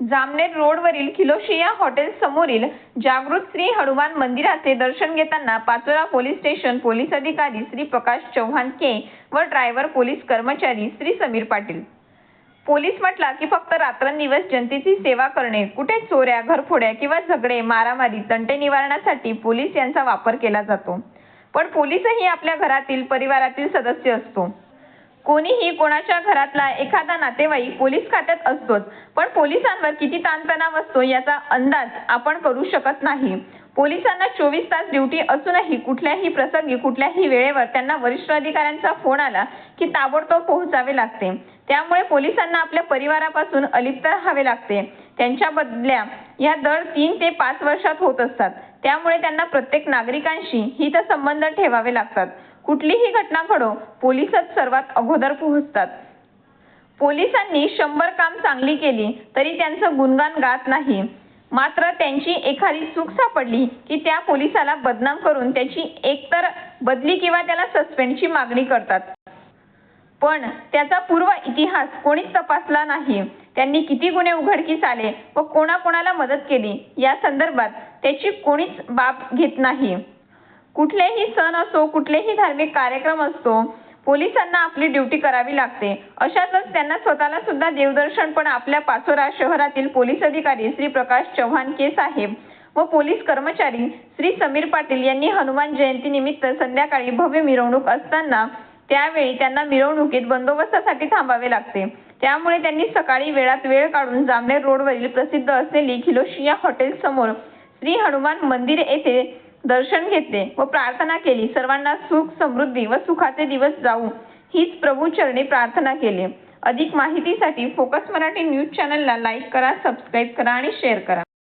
जामनेर रोडवरील खिलोशिया हॉटेल समोरील जागृत श्री हनुमान मंदिराचे दर्शन घेताना पाचोरा पोलीस स्टेशन पोलीस अधिकारी श्री प्रकाश चव्हाण के व ड्रायव्हर पोलीस कर्मचारी श्री समीर पाटील. पोलीस म्हटला की फक्त रात्रंदिवस जनतेची सेवा करणे कुठे चोऱ्या घरफोड्या किंवा झगडे मारामारी तंटे निवारणासाठी पोलीस यांचा वापर केला जातो. पण पोलीसही आपल्या घरातील परिवारातील सदस्य असतो. कोणीही कोणाच्या घरातला एखादा नातेवाईक पोलीस खात्यात असतोच पण पोलिसांवर किती ताणतणाव असतो याचा अंदाज आपण करू शकत नाही. पोलिसांना चोवीस तास ड्युटी असूनही कुठल्याही प्रसंगी कुठल्याही वेळेवर त्यांना वरिष्ठ अधिकाऱ्यांचा फोन आला की ताबडतोब पोहोचावे लागते. त्यामुळे पोलिसांना आपल्या परिवारापासून अलिप्त राहावे लागते. त्यांच्या बदल्या या दर तीन ते पाच वर्षात होत असतात. त्यामुळे त्यांना प्रत्येक नागरिकांशी हितसंबंध ठेवावे लागतात. कुठलीही घटना घडो पोलिसच सर्वात अगोदर पोहोचतात. पोलिसांनी शंभर काम चांगली केली तरी त्यांचं गुणगान गात नाही. मात्र त्यांची एखादी चूक सापडली की त्या पोलिसाला बदनाम करून त्याची एकतर बदली किंवा त्याला सस्पेंडची मागणी करतात. पण त्याचा पूर्व इतिहास कोणीच तपासला नाही. त्यांनी किती गुन्हे उघडकीस आले व कोणाकोणाला मदत केली या संदर्भात त्याची कोणीच बाब घेत नाही. कुठलेही सण असो कुठलेही धार्मिक कार्यक्रम असतो पोलिसांना आपली ड्युटी करावी लागते. अशातच त्यांना स्वतःला सुद्धा देवदर्शन पण आपल्या पाचोरा शहरातील पोलीस अधिकारी श्री प्रकाश चव्हाण के साहेब व पोलीस कर्मचारी श्री समीर पाटील यांनी हनुमान जयंती निमित्त संध्याकाळी भव्य मिरवणूक असताना त्यावेळी त्यांना मिरवणुकीत बंदोबस्तासाठी थांबावे लागते. त्यामुळे त्यांनी सकाळी वेळात वेळ काढून जामनेर रोडवरील प्रसिद्ध असलेली खिलोशिया हॉटेल समोर श्री हनुमान मंदिर येथे दर्शन घेतले व प्रार्थना केली. सर्वांना सुख समृद्धी व सुखाचे दिवस जाऊ. हीच प्रभू चरणी प्रार्थना केली. अधिक माहितीसाठी फोकस मराठी न्यूज चॅनलला लाईक करा सबस्क्राईब करा आणि शेअर करा.